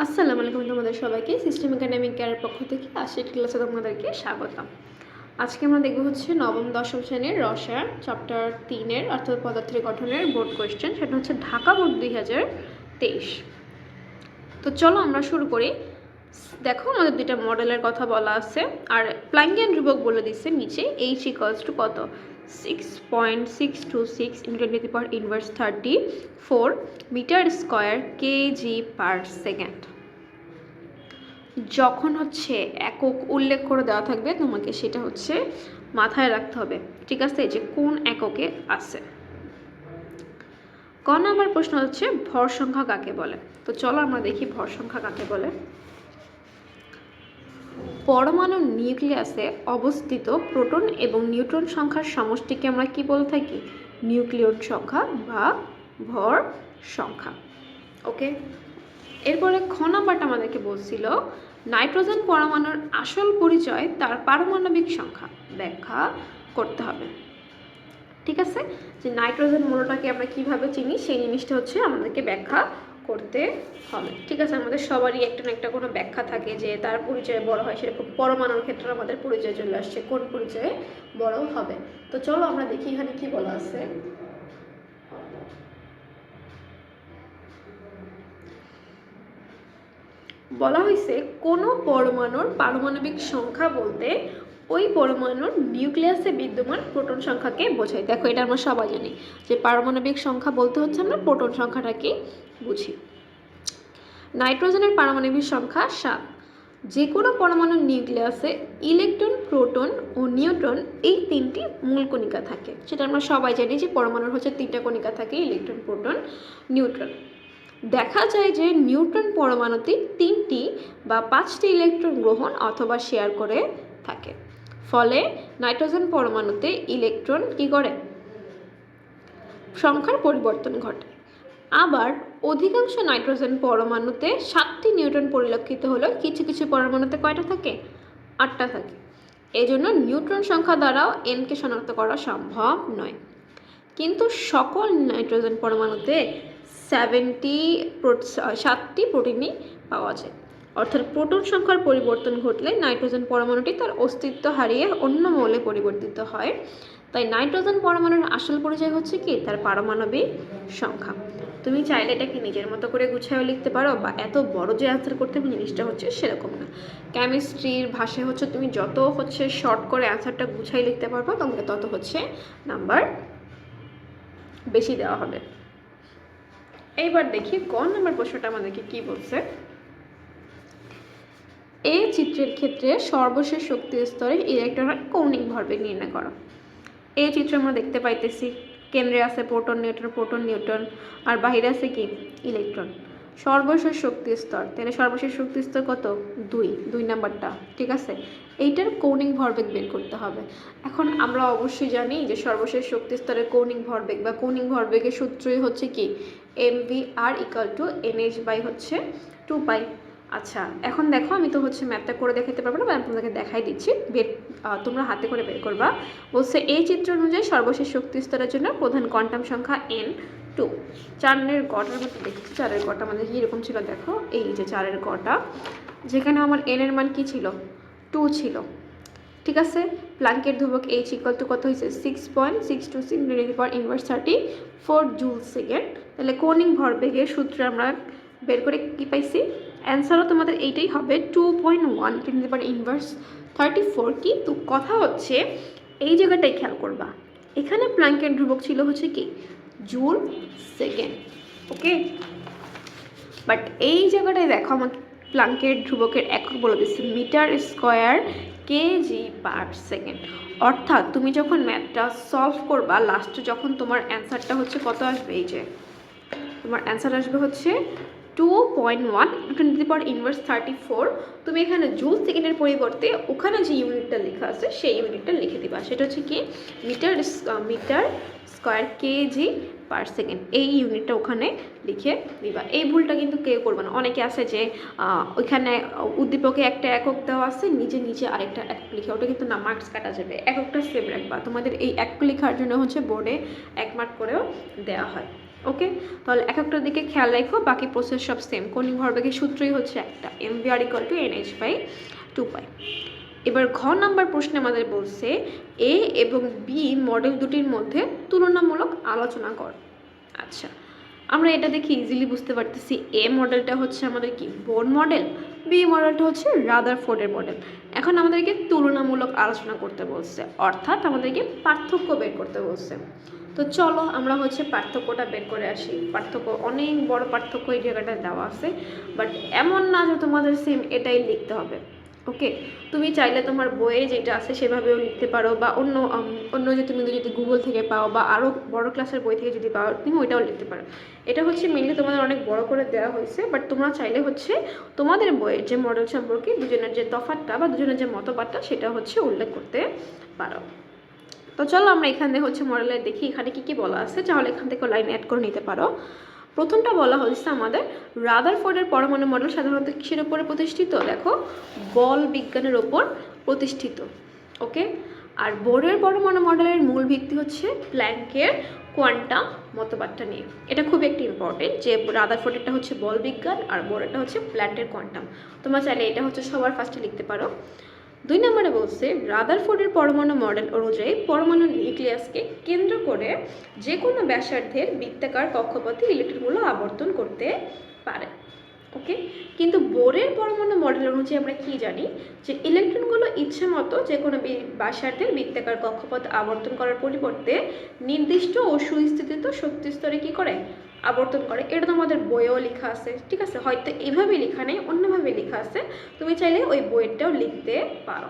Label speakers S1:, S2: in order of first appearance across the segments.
S1: আসসালামু আলাইকুম তোমাদের সবাইকে। সিস্টেম একাডেমিক কেয়ারের পক্ষ থেকে আশির ক্লাসে তোমাদেরকে স্বাগতম। আজকে আমরা দেখব হচ্ছে নবম, দশম শ্রেণির রসায়ন চ্যাপ্টার তিনের অর্থাৎ পদার্থের গঠনের বোর্ড কোয়েশ্চেন সেটা হচ্ছে ঢাকা বোর্ড দুই হাজার তেইশ। তো চলো আমরা শুরু করি। দেখো আমাদের দুইটা মডেলের কথা বলা আছে, আর প্লাঙ্কিয়ান ধ্রুবক বলে দিচ্ছে নিচে এইচ ইকলস টু কত? Six point six two six into ten per inverse thirty four metre square kg per second যখন হচ্ছে একক উল্লেখ করে দেওয়া থাকবে, তোমাকে সেটা হচ্ছে মাথায় রাখতে হবে। ঠিক আছে? যে কোন এককে আছে? ক নম্বর প্রশ্ন হচ্ছে ভর সংখ্যা কাকে বলে? তো চলো আমরা দেখি ভর সংখ্যা কাকে বলে। পরমাণু নিউক্লিয়াসে অবস্থিত প্রোটন এবং নিউট্রন সংখ্যার সমষ্টিকে আমরা কি বলে থাকি? নিউক্লিয়ন সংখ্যা বা ভর সংখ্যা। ওকে? এরপরে খ নাম্বারটা আমাদেরকে বলছিল, নাইট্রোজেন পরমাণুর আসল পরিচয় তার পারমাণবিক সংখ্যা। ব্যাখ্যা করতে হবে। ঠিক আছে? যে নাইট্রোজেন মূলটাকে আমরা কীভাবে চিনি, সেই জিনিসটা হচ্ছে আমাদেরকে ব্যাখ্যা করতে হবে। ঠিক আছে, আমাদের সবারই একটা না একটা কোনো ব্যাখ্যা থাকে যে তার পরিচয় বড় হয় সেরকম পরমাণুর ক্ষেত্রে আমাদের পরিচয় চলে আসছে, কোন পরিচয়ে বড় হবে। তো চলো আমরা দেখি এখানে কি বলা আছে। বলা হয়েছে, কোনো পরমাণুর পারমাণবিক সংখ্যা বলতে ওই পরমাণুর নিউক্লিয়াসে বিদ্যমান প্রোটন সংখ্যাকে বোঝায়। দেখো, এটা আমরা সবাই জানি যে পারমাণবিক সংখ্যা বলতে হচ্ছে আমরা প্রোটন সংখ্যাটাকে বুঝি। নাইট্রোজেনের পারমাণবিক সংখ্যা সাত। যে কোনো পরমাণুর নিউক্লিয়াসে ইলেকট্রন, প্রোটন ও নিউট্রন এই তিনটি মূল কণিকা থাকে। সেটা আমরা সবাই জানি যে পরমাণুর হচ্ছে তিনটা কণিকা থাকে, ইলেকট্রন, প্রোটন, নিউট্রন। দেখা যায় যে নিউট্রন পরমাণুতে তিনটি বা পাঁচটি ইলেকট্রন গ্রহণ অথবা শেয়ার করে থাকে। ফলে নাইট্রোজেন পরমাণুতে ইলেকট্রন কি করে? সংখ্যার পরিবর্তন ঘটে। আবার অধিকাংশ নাইট্রোজেন পরমাণুতে সাতটি নিউট্রন পরিলক্ষিত হলেও কিছু কিছু পরমাণুতে কয়টা থাকে? আটটা থাকে। এই জন্য নিউট্রন সংখ্যা দ্বারাও এনকে শনাক্ত করা সম্ভব নয়। কিন্তু সকল নাইট্রোজেন পরমাণুতে সেভেন্টি সাতটি প্রোটিনই পাওয়া যায়। অর্থাৎ প্রোটন সংখ্যার পরিবর্তন ঘটলে নাইট্রোজেন পরমাণুটি তার অস্তিত্ব হারিয়ে অন্য মৌলে পরিবর্তিত হয়। তাই নাইট্রোজেন পরমাণুর আসল পরিচয় হচ্ছে কি? তার পারমাণবিক সংখ্যা। তুমি চাইলে এটাকে নিজের মতো করে গুছায়ও লিখতে পারো বা এত বড় যে অ্যান্সার করতে হবে জিনিসটা হচ্ছে সেরকম না। কেমিস্ট্রির ভাষায় হচ্ছে তুমি যত হচ্ছে শর্ট করে অ্যান্সারটা গুছাই লিখতে পারব, তোমাকে তত হচ্ছে নাম্বার বেশি দেওয়া হবে। এইবার দেখি ক নম্বর প্রশ্নটা আমাদেরকে কি বলছে। এই চিত্রের ক্ষেত্রে সর্বশেষ শক্তি স্তরে ইলেকট্রনের কৌণিক ভরবেগ নির্ণয় করো। এই চিত্র আমরা দেখতে পাইতেছি। কেন্দ্রে আছে প্রোটন, নিউট্রন প্রোটন, নিউট্রন আর বাহিরে আছে কি? ইলেকট্রন। সর্বশেষ শক্তি স্তর, তাহলে সর্বশেষ শক্তি স্তর কত? দুই দুই নাম্বারটা, ঠিক আছে? এইটার কৌণিক ভরবেগ বের করতে হবে। এখন আমরা অবশ্যই জানি যে সর্বশেষ শক্তি স্তরের কৌণিক ভরবেগ বা কৌণিক ভরবেগের সূত্রই হচ্ছে কি? M V R equal to N H by হচ্ছে টু পাই। আচ্ছা এখন দেখো, আমি তো হচ্ছে ম্যাথটা করে দেখাতে পারব না বা তোমাদেরকে দেখাই দিচ্ছি। বের তোমরা হাতে করে বের করবা। বলছে, এই চিত্র অনুযায়ী সর্বশেষ শক্তি স্তরের জন্য প্রধান কোয়ান্টাম সংখ্যা এন টু চারের গটার মতো দেখছি চারের গটা মানে কীরকম ছিল, দেখো। এই যে চারের গটা, যেখানে আমার এনের মান কী ছিল? টু ছিল। ঠিক আছে? প্লাঙ্কের ধ্রুবক এইচ ইকাল টু কত হয়েছে? Six point six two six degree per inverse thirty four joule second তাহলে কৌণিক ভরবেগের সূত্র আমরা বের করে কী পাইছি? অ্যান্সারও তোমাদের এইটাই হবে two point one ten per inverse thirty four কিন্তু কথা হচ্ছে, এই জায়গাটাই খেয়াল করবা। এখানে প্লাঙ্কের ধ্রুবক ছিল হচ্ছে কি? জুল সেকেন্ড ওকে বাট এই জায়গাটায় দেখো আমাকে প্লাঙ্কের ধ্রুবকের একক বলে দিচ্ছে, metre square kg per second অর্থাৎ তুমি যখন ম্যাথটা সলভ করবা লাস্টে যখন তোমার অ্যান্সারটা হচ্ছে কত আসবে? এই যে, তোমার অ্যান্সার আসবে হচ্ছে two point one twenty power inverse thirty four তুমি এখানে জুল সেকেন্ডের পরিবর্তে ওখানে যে ইউনিটটা লেখা আছে, সেই ইউনিটটা লিখে দিবা। সেটা হচ্ছে কি? Metre metre square kg per second এই ইউনিটটা ওখানে লিখে দিবা। এই ভুলটা কিন্তু কেউ করবে না। অনেকে আছে যে ওইখানে উদ্দীপকে একটা একক দেওয়া আছে, নিজে নিচে আরেকটা একক লিখে। ওটা কিন্তু না মার্কস কাটা যাবে। এককটা সেভ রাখবা। তোমাদের এই একক লেখার জন্য হচ্ছে বোর্ডে এক মার্ক করেও দেওয়া হয়। ওকে তাহলে এক একটার দিকে খেয়াল রাখো, বাকি প্রসেস সব সেম কৌণিক ভরবেগের সূত্রই হচ্ছে একটা। M V R to N H by two pi এবার ঘ নাম্বার প্রশ্নে আমাদের বলছে এ এবং বি মডেল দুটির মধ্যে তুলনামূলক আলোচনা কর। আচ্ছা আমরা এটা দেখে ইজিলি বুঝতে পারতেছি। এ মডেলটা হচ্ছে আমাদের কি? বোর্ড মডেল বি মডেলটা হচ্ছে রাদার ফোর্ডের মডেল এখন আমাদেরকে তুলনামূলক আলোচনা করতে বলছে, অর্থাৎ আমাদেরকে পার্থক্য বের করতে বলছে। তো চলো আমরা হচ্ছে পার্থক্যটা বের করে আসি। পার্থক্য, অনেক বড় পার্থক্য এই জায়গাটায় দেওয়া আছে বাট এমন না যে তোমাদের সেম এটাই লিখতে হবে। ওকে, তুমি চাইলে তোমার বইয়ে যেটা আছে সেভাবেও লিখতে পারো বা অন্য অন্য যে তুমি যদি গুগল থেকে পাও বা আরও বড় ক্লাসের বই থেকে যদি পাও, তুমি ওইটাও লিখতে পারো। এটা হচ্ছে মেনলি তোমাদের অনেক বড় করে দেওয়া হয়েছে বাট তোমরা চাইলে হচ্ছে তোমাদের বইয়ের যে মডেল সম্পর্কে দুজনের যে তফাতটা বা দুজনের যে মতবাদটা সেটা হচ্ছে উল্লেখ করতে পারো। তো চলো আমরা এখান এখানে হচ্ছে মডেলে দেখি এখানে কি কি বলা আছে, তাহলে এখান থেকে লাইন অ্যাড করে নিতে পারো। প্রথমটা বলা হচ্ছে আমাদের রাদারফোর্ডের পরমাণু মডেল সাধারণত কিসের উপরে প্রতিষ্ঠিত? দেখো, বল বিজ্ঞানের ওপর প্রতিষ্ঠিত, ওকে? আর বোরের পরমাণু মডেলের মূল ভিত্তি হচ্ছে প্ল্যাঙ্কের কোয়ান্টাম মতবাদটা নিয়ে। এটা খুব একটি ইম্পর্টেন্ট যে রাদারফোর্ডেরটা হচ্ছে বল বিজ্ঞান আর বোরেরটা হচ্ছে প্ল্যান্টের কোয়ান্টাম। তোমরা চাইলে এটা হচ্ছে সবার ফার্স্টে লিখতে পারো। দুই নম্বরে বলছে, রাদারফোর্ডের পরমাণু মডেল অনুযায়ী পরমাণু নিউক্লিয়াসকে কেন্দ্র করে যে কোনো ব্যাসার্ধের বৃত্তাকার কক্ষপথে ইলেকট্রনগুলো আবর্তন করতে পারে। ওকে কিন্তু বোরের পরমাণু মডেল অনুযায়ী আমরা কি জানি? যে ইলেকট্রনগুলো ইচ্ছে মতো যে কোনো বি- ব্যাসার্ধের বৃত্তাকার কক্ষপথ আবর্তন করার পরিবর্তে নির্দিষ্ট ও সুস্থিত শক্তি স্তরে কি করে? আবর্তন করে। এটা তো আমাদের বইয়েও লেখা আছে, ঠিক আছে? হয়তো এইভাবে লেখা নেই, অন্যভাবে লেখা আছে। তুমি চাইলে ওই বইয়েরটাও লিখতে পারো।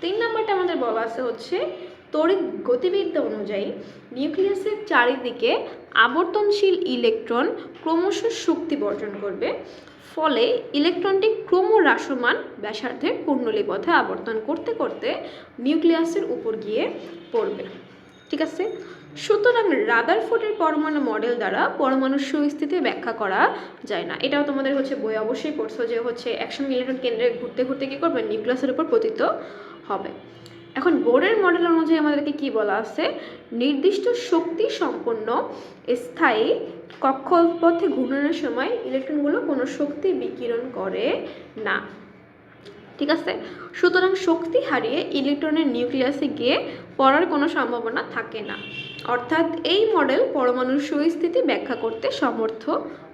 S1: তিন নম্বরটা আমাদের বলা আছে হচ্ছে তড়িৎ গতিবিদ্যা অনুযায়ী নিউক্লিয়াসের চারিদিকে আবর্তনশীল ইলেকট্রন ক্রমশ শক্তি বর্জন করবে। ফলে ইলেকট্রনটি ক্রমহ্রাসমান ব্যাসার্ধের পূর্ণলি পথে আবর্তন করতে করতে নিউক্লিয়াসের উপর গিয়ে পড়বে। ঠিক আছে? সুতরাং রাদারফোর্ডের পরমাণু মডেল দ্বারা পরমাণুর সুস্থিতি ব্যাখ্যা করা যায় না। এটাও তোমাদের হচ্ছে বই অবশ্যই পড়ছো যে হচ্ছে একশো ইলেকট্রন কেন্দ্রে ঘুরতে ঘুরতে কী করবে? নিউক্লিয়াসের উপর পতিত হবে। এখন বোর্ডের মডেল অনুযায়ী আমাদেরকে কি বলা আছে? নির্দিষ্ট শক্তি সম্পন্ন স্থায়ী কক্ষপথে ঘূর্ণনের সময় ইলেকট্রনগুলো কোনো শক্তি বিকিরণ করে না। ঠিক আছে? সুতরাং শক্তি হারিয়ে ইলেকট্রনের নিউক্লিয়াসে গিয়ে পড়ার কোনো সম্ভাবনা থাকে না। অর্থাৎ এই মডেল পরমাণুর সুস্থিতি ব্যাখ্যা করতে সমর্থ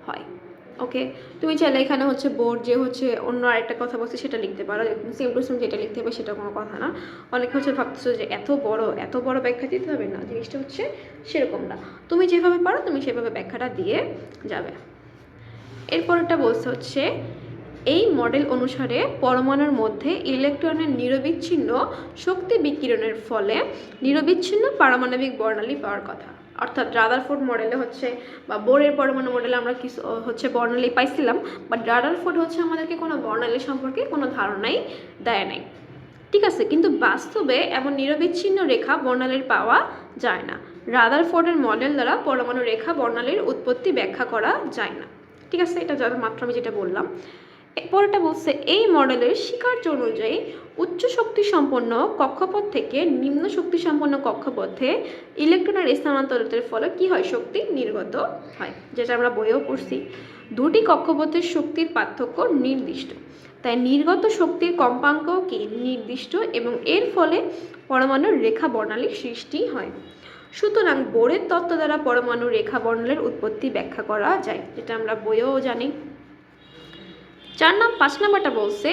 S1: হয়। ওকে তুমি চাইলে এখানে হচ্ছে বোর্ড যে হচ্ছে অন্য আরেকটা কথা বলছে সেটা লিখতে পারো। সেম টু সেম যেটা লিখতে হবে সেটা কোনো কথা না। অনেকে হচ্ছে ভাবতেছো যে এত বড় এত বড় ব্যাখ্যা দিতে হবে না। জিনিসটা হচ্ছে সেরকম না। তুমি যেভাবে পারো তুমি সেভাবে ব্যাখ্যাটা দিয়ে যাবে। এরপরটা বলছে হচ্ছে, এই মডেল অনুসারে পরমাণুর মধ্যে ইলেকট্রনের নিরবিচ্ছিন্ন শক্তি বিকিরণের ফলে নিরবিচ্ছিন্ন পারমাণবিক বর্ণালী পাওয়ার কথা। অর্থাৎ রাদারফোর্ড মডেলে হচ্ছে, বা বোরের পরমাণু মডেলে আমরা কিছু হচ্ছে বর্ণালী পাইছিলাম বাট রাদারফোর্ড হচ্ছে আমাদেরকে কোনো বর্ণালী সম্পর্কে কোনো ধারণাই দেয় নাই। ঠিক আছে, কিন্তু বাস্তবে এমন নিরবিচ্ছিন্ন রেখা বর্ণালীর পাওয়া যায় না। রাদারফোর্ডের মডেল দ্বারা পরমাণু রেখা বর্ণালীর উৎপত্তি ব্যাখ্যা করা যায় না। ঠিক আছে, এটা মাত্র আমি যেটা বললাম। এরপরটা বলছে, এই মডেলের স্বীকার্য অনুযায়ী উচ্চ শক্তি সম্পন্ন কক্ষপথ থেকে নিম্ন শক্তি সম্পন্ন কক্ষপথে ইলেকট্রনের স্থানান্তরের ফলে কি হয়? শক্তি নির্গত হয়, যেটা আমরা বইয়েও পড়ছি। দুটি কক্ষপথের শক্তির পার্থক্য নির্দিষ্ট। তাই নির্গত শক্তির কম্পাঙ্ক কি? নির্দিষ্ট এবং এর ফলে পরমাণুর রেখা বর্ণালীর সৃষ্টি হয়। সুতরাং বোরের তত্ত্ব দ্বারা পরমাণু রেখা বর্ণালীর উৎপত্তি ব্যাখ্যা করা যায়, যেটা আমরা বইয়েও জানি। নাম পাঁচ নাম্বারটা বলছে,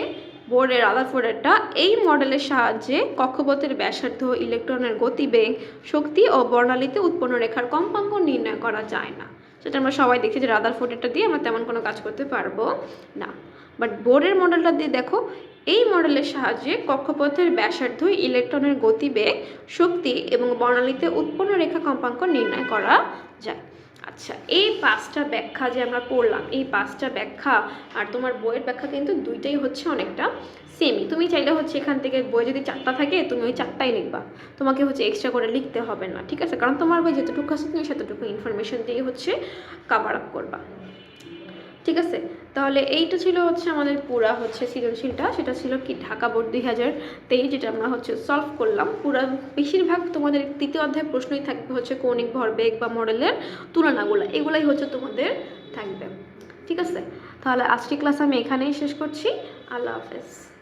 S1: বোর্ডের রাদারফোর্ডেরটা এই মডেলের সাহায্যে কক্ষপথের ব্যাসার্ধ, ইলেকট্রনের গতিবেগ, শক্তি ও বর্ণালীতে উৎপন্ন রেখার কম্পাঙ্ক নির্ণয় করা যায় না। সেটা আমরা সবাই দেখি যে রাদারফোর্ডেরটা দিয়ে আমরা তেমন কোনো কাজ করতে পারব না। বাট বোর্ডের মডেলটা দিয়ে দেখো, এই মডেলের সাহায্যে কক্ষপথের ব্যাসার্ধ, ইলেকট্রনের গতিবেগ, শক্তি এবং বর্ণালীতে উৎপন্ন রেখা কম্পাঙ্ক নির্ণয় করা যায়। আচ্ছা এই পাঁচটা ব্যাখ্যা যে আমরা করলাম এই পাঁচটা ব্যাখ্যা আর তোমার বইয়ের ব্যাখ্যা কিন্তু দুইটাই হচ্ছে অনেকটা সেমই তুমি চাইলে হচ্ছে এখান থেকে বই যদি চারটা থাকে, তুমি ওই চারটাই লিখবা। তোমাকে হচ্ছে এক্সট্রা করে লিখতে হবে না, ঠিক আছে? কারণ তোমার বই যতটুকু আছে, তুমি সেতটুকু ইনফরমেশন দিয়ে হচ্ছে কাভার আপ করবা। ঠিক আছে? তাহলে এইটা ছিল হচ্ছে আমাদের পুরা হচ্ছে সৃজনশীলটা। সেটা ছিল কি? ঢাকা বোর্ড দুই হাজার তেইশ, যেটা আমরা হচ্ছে সলভ করলাম। পুরা বেশিরভাগ তোমাদের তৃতীয় অধ্যায় প্রশ্নই থাকবে হচ্ছে কৌণিক ভরবেগ বা মডেলের তুলনাগুলো। এগুলাই হচ্ছে তোমাদের থাকবে। ঠিক আছে? তাহলে আজকের ক্লাস আমি এখানেই শেষ করছি। আল্লাহ হাফেজ।